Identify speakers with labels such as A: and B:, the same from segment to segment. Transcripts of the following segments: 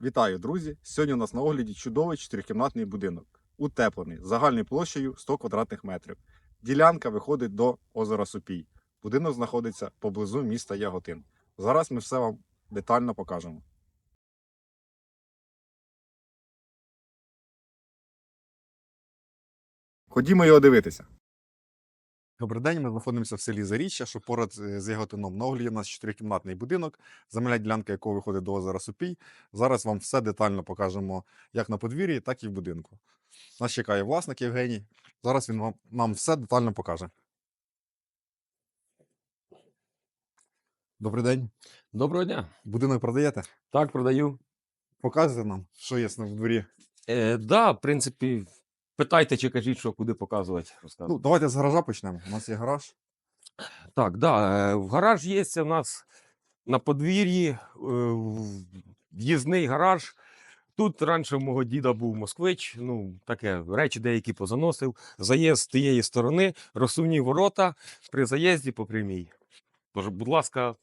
A: Вітаю, друзі! Сьогодні у нас на огляді чудовий чотирикімнатний будинок, утеплений, загальною площею 100 квадратних метрів. Ділянка виходить до озера Супій. Будинок знаходиться поблизу міста Яготин. Зараз ми все вам детально покажемо. Ходімо його дивитися. Добрий день, ми знаходимося в селі Заріччя, що поряд з Яготином. На огляді у нас чотирикімнатний будинок, земельна ділянка якого виходить до озера Супій. Зараз вам все детально покажемо як на подвір'ї, так і в будинку. Нас чекає власник Євгеній. Зараз він вам, нам все детально покаже. Добрий день.
B: Доброго дня.
A: Будинок продаєте?
B: Так, продаю.
A: Показуйте нам, що є в дворі.
B: Е, да, в принципі, питайте чи кажіть, що куди показувати.
A: Ну, давайте з гаража почнемо. У нас є гараж.
B: Так, да, е, в гараж є у нас на подвір'ї е, в'їзний гараж. Тут раніше мого діда був москвич, ну таке речі деякі позаносив. Заїзд з тієї сторони, розсувні ворота при заїзді по прямій. Тож, будь ласка,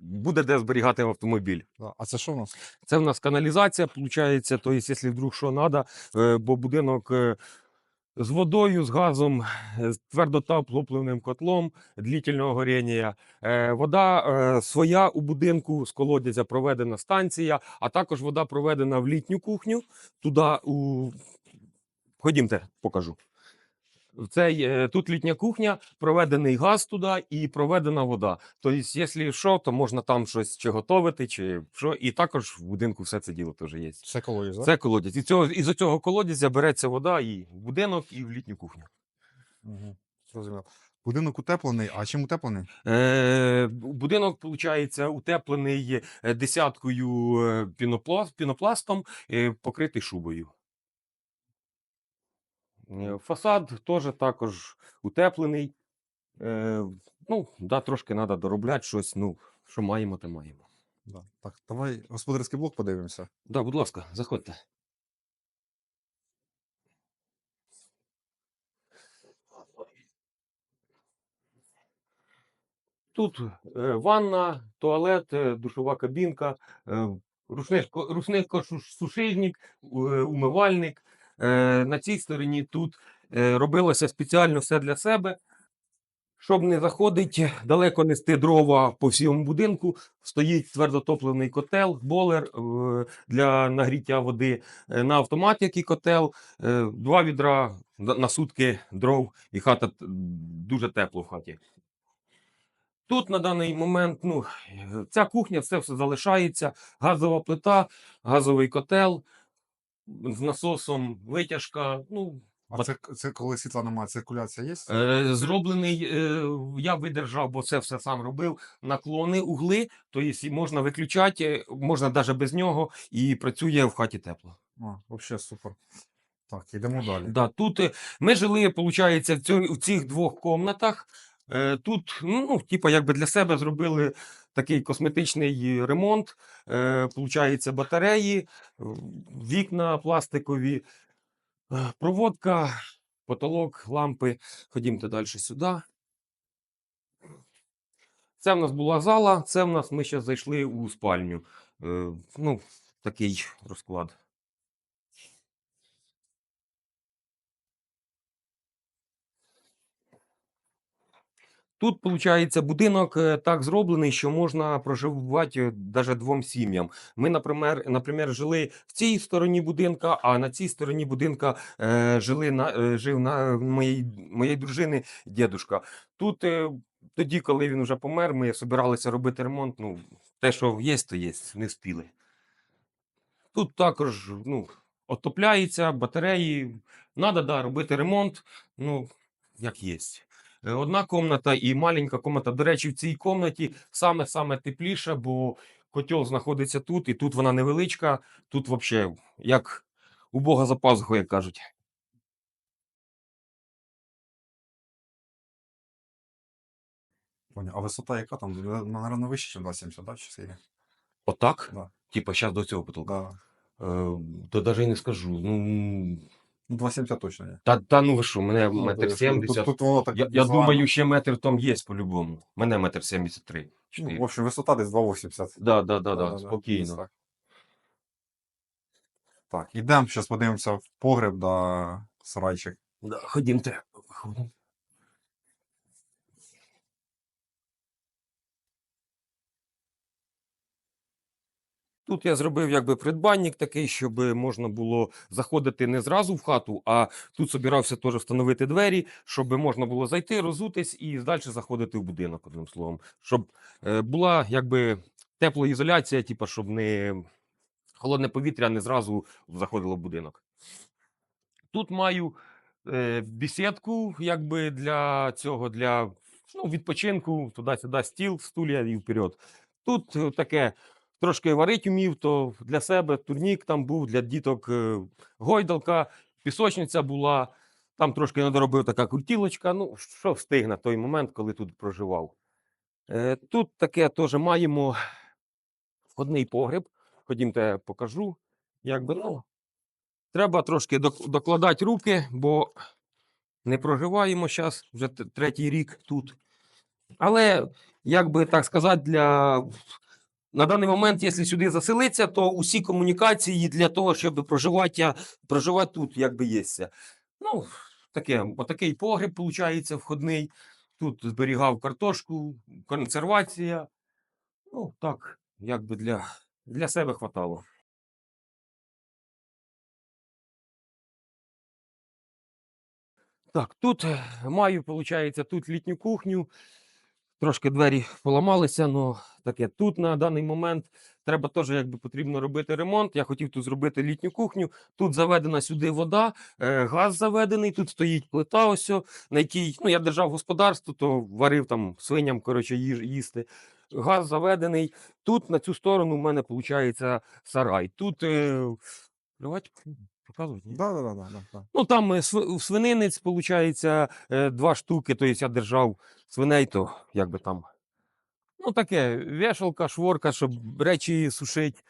B: буде де зберігати автомобіль.
A: А це що у нас?
B: Це в нас каналізація, виходить, тобто, якщо вдруг що треба, бо будинок е, з водою, з газом, е, з твердотопливним котлом длительного горіння. Е, Вода своя у будинку, з колодязя проведена станція, а також вода проведена в літню кухню. Туди у... Ходімте, покажу. В Цей, е, тут літня кухня, проведений газ туди і проведена вода. Тобто, якщо що, то можна там щось чи готувати, чи що. І також в будинку все це діло теж є.
A: Це колодязь.
B: Це колодязь. І цього, із цього колодязя береться вода і в будинок, і в літню кухню.
A: Угу. Зрозуміло. Будинок утеплений. А чим утеплений?
B: Е, будинок, виходить, утеплений е, десяткою е, пінопласт, пінопластом, покритий шубою. Е, Фасад теж також утеплений. Е, ну, да, трошки треба доробляти щось. Ну, що маємо, то маємо.
A: Да. Так, давай господарський блок подивимося.
B: Да, будь ласка, заходьте. Тут е, ванна, туалет, душова кабінка, рушник, рушник сушильник, умивальник. Е, на цій стороні тут е, робилося спеціально все для себе. Щоб не заходити, далеко нести дрова по всьому будинку, стоїть твердотопливний котел, болер е, для нагріття води на автомат, який котел, два відра на сутки дров, і хата дуже тепло в хаті. Тут на даний момент ну, ця кухня, все, все залишається. Газова плита, газовий котел з насосом, витяжка. Ну,
A: А
B: От-
A: це, це коли світла немає, циркуляція є?
B: Е, Зроблений, е, я видержав, бо це все сам робив. Наклони, угли, тобто можна виключати, можна навіть без нього, і працює в хаті тепло.
A: А, взагалі супер. Так, йдемо далі.
B: Да, тут е, ми жили, виходить, в, цих двох комнатах. Е, Тут, ну, типа, якби для себе зробили такий косметичний ремонт. Е, Получається, батареї, вікна пластикові, е, проводка, потолок, лампи. Ходімте далі сюди. Це в нас була зала, це в нас ми ще зайшли у спальню. Е, ну, такий розклад. Тут, виходить, будинок е, так зроблений, що можна проживати навіть двом сім'ям. Ми, наприклад, наприклад, жили в цій стороні будинка, а на цій стороні будинка е, жили на, е, жив на моєї, моєї дружини дідушка. Тут е, тоді, коли він вже помер, ми збиралися робити ремонт. Ну, те, що є, то є, не встигли. Тут також ну, отопляється, батареї. Надо да, робити ремонт, ну, як є. Е, Одна комната і маленька комната. До речі, в цій комнаті саме-саме тепліше, бо котел знаходиться тут, і тут вона невеличка. Тут взагалі, як у Бога за пазухою, як кажуть.
A: Понял. А висота яка там? Наверное, вище, ніж 2,70, да? Чи скільки?
B: Отак?
A: Да.
B: Типа, зараз до цього потолка.
A: Да.
B: Е, то навіть і не скажу. Ну,
A: Ну, 2,70 точно є.
B: та, та ну ви що, мене
A: Ну,
B: метр
A: то є,
B: сімдесят.
A: Тут, тут воно так
B: Я, я
A: візуально.
B: думаю, ще метр там є по-любому. Мене метр сімдесят три.
A: Ну, в общем, висота десь 2,80.
B: Так, да, да, да,
A: Да-да-да, десь
B: спокійно.
A: так. Так, ідемо, зараз подивимося в погреб да сарайчик.
B: Да, ходімте. Ходім. Тут я зробив якби придбанник такий, щоб можна було заходити не зразу в хату, а тут собирався теж встановити двері, щоб можна було зайти, розутись і далі заходити в будинок, одним словом. Щоб е, була якби теплоізоляція, типу, щоб не холодне повітря не зразу заходило в будинок. Тут маю е, бесідку, якби для цього, для ну, відпочинку, туди-сюди стіл, стулья і вперед. Тут е, таке трошки варить умів, то для себе турнік там був, для діток е, гойдалка, пісочниця була. Там трошки надоробив така крутілочка. Ну, що встиг на той момент, коли тут проживав. Е, тут таке теж маємо входний погреб. Ходімте, покажу. Якби, ну, треба трошки докладати руки, бо не проживаємо зараз вже третій рік тут. Але, як би так сказати, для... на даний момент, якщо сюди заселитися, то усі комунікації для того, щоб проживати, проживати тут, якби є. Ну, таке, отакий погреб, виходить, входний. Тут зберігав картошку, консервація. Ну, так, якби для, для себе хватало. Так, тут е, маю, виходить, тут літню кухню. Трошки двері поламалися, але таке. Тут на даний момент треба теж якби потрібно робити ремонт. Я хотів тут зробити літню кухню. Тут заведена сюди вода, е, газ заведений, тут стоїть плита, ось, на якій ну, я держав господарство, то варив там свиням коротше, їж, їсти. Газ заведений. Тут на цю сторону в мене виходить сарай. Тут е, плювати, показувати?
A: Да, да, да, да, да, да.
B: Ну, там е, св- свининець, виходить, два штуки, тобто я держав свиней, то як би там. Ну, таке, вешалка, шворка, щоб речі сушить.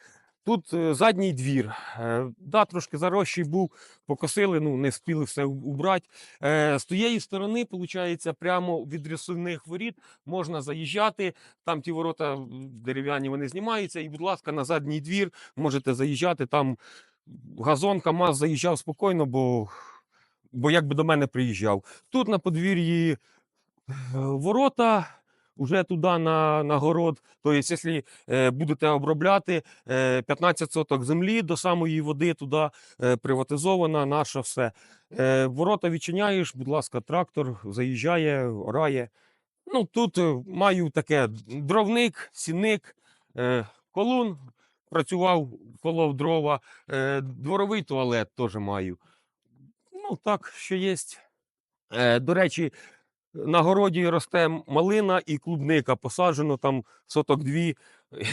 B: Тут е, задній двір. Е, да, трошки зарощий був, покосили, ну, не встигли все убрати. Е, з тієї сторони, виходить, прямо від рисувних воріт можна заїжджати. Там ті ворота дерев'яні вони знімаються. І, будь ласка, на задній двір можете заїжджати. Там газон КАМАЗ заїжджав спокійно, бо, бо якби до мене приїжджав. Тут на подвір'ї ворота. Уже туди на, на город. Тобто, якщо е, будете обробляти е, 15 соток землі до самої води, туди е, приватизована наша все. Е, ворота відчиняєш, будь ласка, трактор заїжджає, орає. Ну, тут е, маю таке дровник, сінник, е, колун. Працював, колов дрова, дворовий туалет теж маю. Ну, так, що є. До речі, на городі росте малина і клубника. Посаджено там соток дві,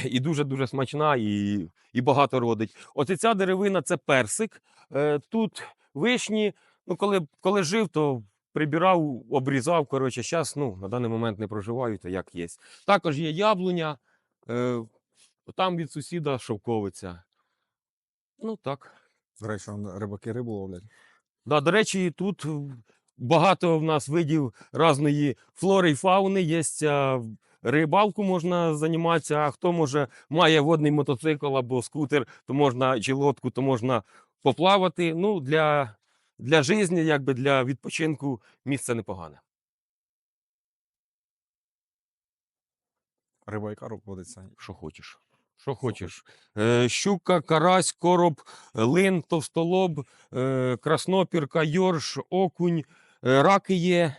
B: і дуже-дуже смачна, і, і багато родить. Оце ця деревина це персик. Е, тут вишні. Ну, коли, коли жив, то прибирав, обрізав. Коротше, зараз ну, на даний момент не проживаю, то як є. Також є яблуня, е, там від сусіда шовковиця. Ну так.
A: До речі, рибаки рибу ловлять.
B: Да, до речі, тут багато в нас видів різної флори і фауни. Є рибалку можна займатися, а хто може має водний мотоцикл або скутер, то можна чи лодку, то можна поплавати. Ну, для, для життя, якби для відпочинку місце непогане.
A: Риба яка водиться.
B: Що хочеш. Що хочеш. Е, щука, карась, короб, лин, товстолоб, е, краснопірка, йорш, окунь, е, раки є,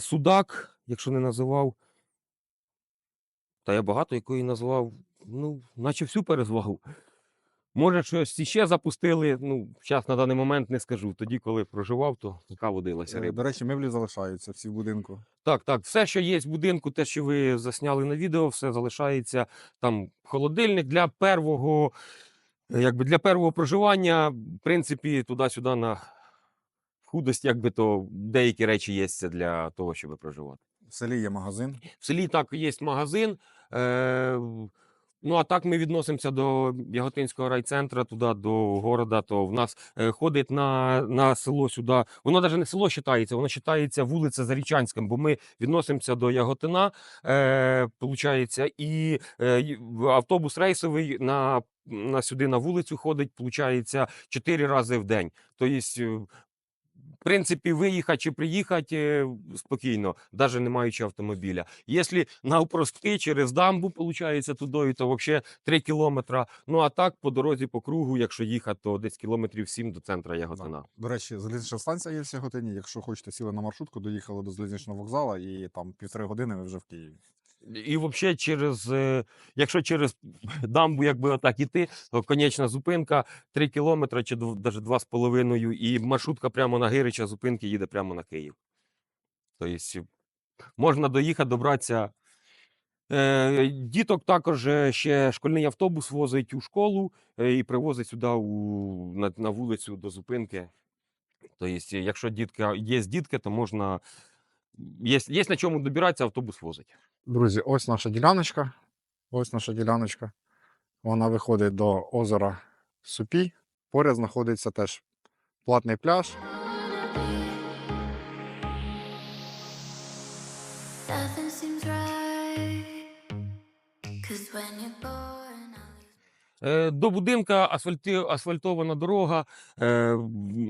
B: судак, якщо не називав. Та я багато якої назвав, ну, наче всю перезвав. Може, щось іще запустили. Ну, зараз на даний момент не скажу. Тоді, коли проживав, то така водилася
A: Е,
B: риба.
A: До речі, меблі залишаються всі в будинку.
B: Так, так, все, що є в будинку, те, що ви засняли на відео, все залишається. Там холодильник для первого, е, якби для первого проживання, в принципі, туди-сюди на худость, якби то деякі речі є для того, щоб проживати.
A: В селі є магазин.
B: В селі так є магазин. Е, ну, а так ми відносимося до Яготинського райцентру, туди, до города, то в нас е, ходить на, на село сюди. Воно навіть не село вважається, воно вважається вулиця Зарічанська, бо ми відносимося до Яготина, е, получається, і е, автобус рейсовий на на сюди на вулицю ходить, виходить, 4 рази в день. Тобто, принципі, виїхати чи приїхати е, спокійно, навіть не маючи автомобіля. Якщо навпростки через дамбу, виходить, туди, то взагалі 3 кілометри. Ну а так по дорозі по кругу, якщо їхати, то десь кілометрів 7 до центра Яготина.
A: До речі, залізнична станція є в Сяготині. Якщо хочете, сіли на маршрутку, доїхали до залізничного вокзалу і там півтори години ви вже в Києві.
B: І взагалі через, е, якщо через дамбу, якби отак іти, то конечна зупинка 3 кілометри чи навіть 2,5, і маршрутка прямо на Гирича зупинки їде прямо на Київ. Тобто можна доїхати, добратися. Е, Діток також е, ще шкільний автобус возить у школу і привозить сюди у, на, на вулицю до зупинки. Тобто, якщо дітка, є дітки, то можна. Є, є на чому добиратися, автобус возить.
A: Друзі, ось наша діляночка. Ось наша діляночка. Вона виходить до озера Супій. Поряд знаходиться теж платний пляж.
C: Nothing seems right. Cause when you're
B: Е, До будинка асфальті, асфальтована дорога, е,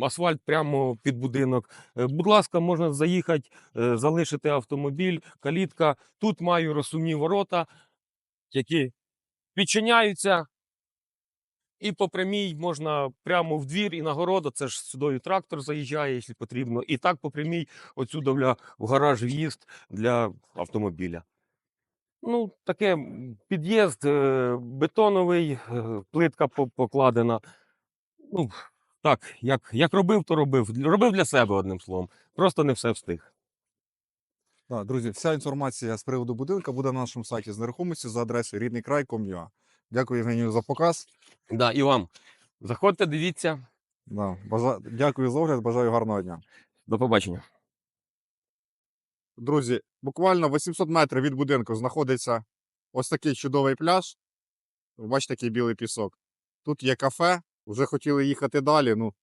B: асфальт прямо під будинок. Е, Будь ласка, можна заїхати, е, залишити автомобіль, калітка. Тут маю розсувні ворота, які відчиняються. І по прямій можна прямо в двір і на городу. Це ж сюди трактор заїжджає, якщо потрібно. І так по прямій отсюди в гараж в'їзд для автомобіля. Ну, таке під'їзд е, бетоновий, е, плитка покладена. Ну, так, як, як робив, то робив. Робив для себе, одним словом. Просто не все встиг.
A: Да, друзі, вся інформація з приводу будинка буде на нашому сайті з нерухомості за адресою рідний ріднийкрай.com.ua. Дякую, Євгенію, за показ.
B: Да, і вам. Заходьте, дивіться.
A: Да, бажа... Дякую за огляд, бажаю гарного дня.
B: До побачення.
A: Друзі, буквально 800 метрів від будинку знаходиться ось такий чудовий пляж. Бачите, який білий пісок. Тут є кафе, вже хотіли їхати далі. Ну,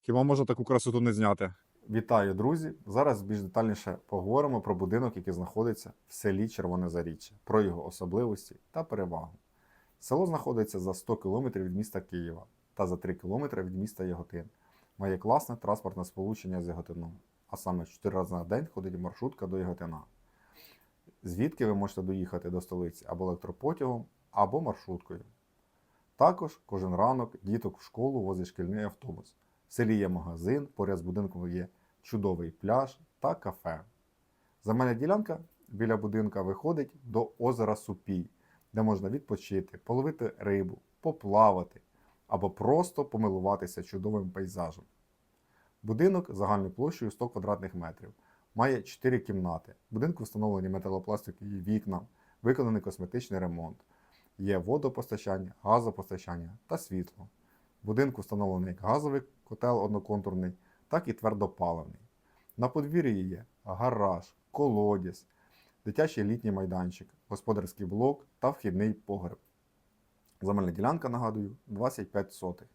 A: хіба можна таку красоту не зняти? Вітаю, друзі! Зараз більш детальніше поговоримо про будинок, який знаходиться в селі Червоне Заріччя, про його особливості та перевагу. Село знаходиться за 100 км від міста Києва та за 3 км від міста Яготин. Має класне транспортне сполучення з Яготином а саме 4 рази на день ходить маршрутка до Яготина. Звідки ви можете доїхати до столиці або електропотягом, або маршруткою. Також кожен ранок діток в школу возить шкільний автобус. В селі є магазин, поряд з будинком є чудовий пляж та кафе. Земельна ділянка біля будинка виходить до озера Супій, де можна відпочити, половити рибу, поплавати або просто помилуватися чудовим пейзажем. Будинок загальною площею 100 квадратних метрів. Має 4 кімнати. В будинку встановлені металопластикові вікна, виконаний косметичний ремонт. Є водопостачання, газопостачання та світло. В будинку встановлений як газовий котел одноконтурний, так і твердопаливний. На подвір'ї є гараж, колодязь, дитячий літній майданчик, господарський блок та вхідний погреб. Земельна ділянка, нагадую, 25 сотих.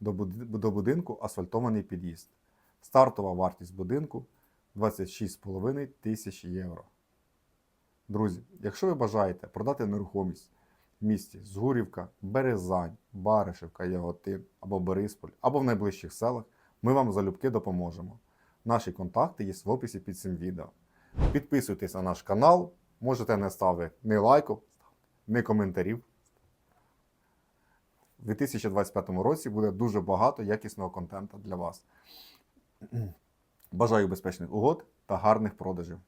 A: До до будинку асфальтований під'їзд. Стартова вартість будинку 26,5 тисяч євро. Друзі, якщо ви бажаєте продати нерухомість в місті Згурівка, Березань, Баришівка, Яготин або Борисполь, або в найближчих селах, ми вам залюбки допоможемо. Наші контакти є в описі під цим відео. Підписуйтесь на наш канал, можете не ставити ні лайку, ні коментарів. У 2025 році буде дуже багато якісного контенту для вас. Бажаю безпечних угод та гарних продажів.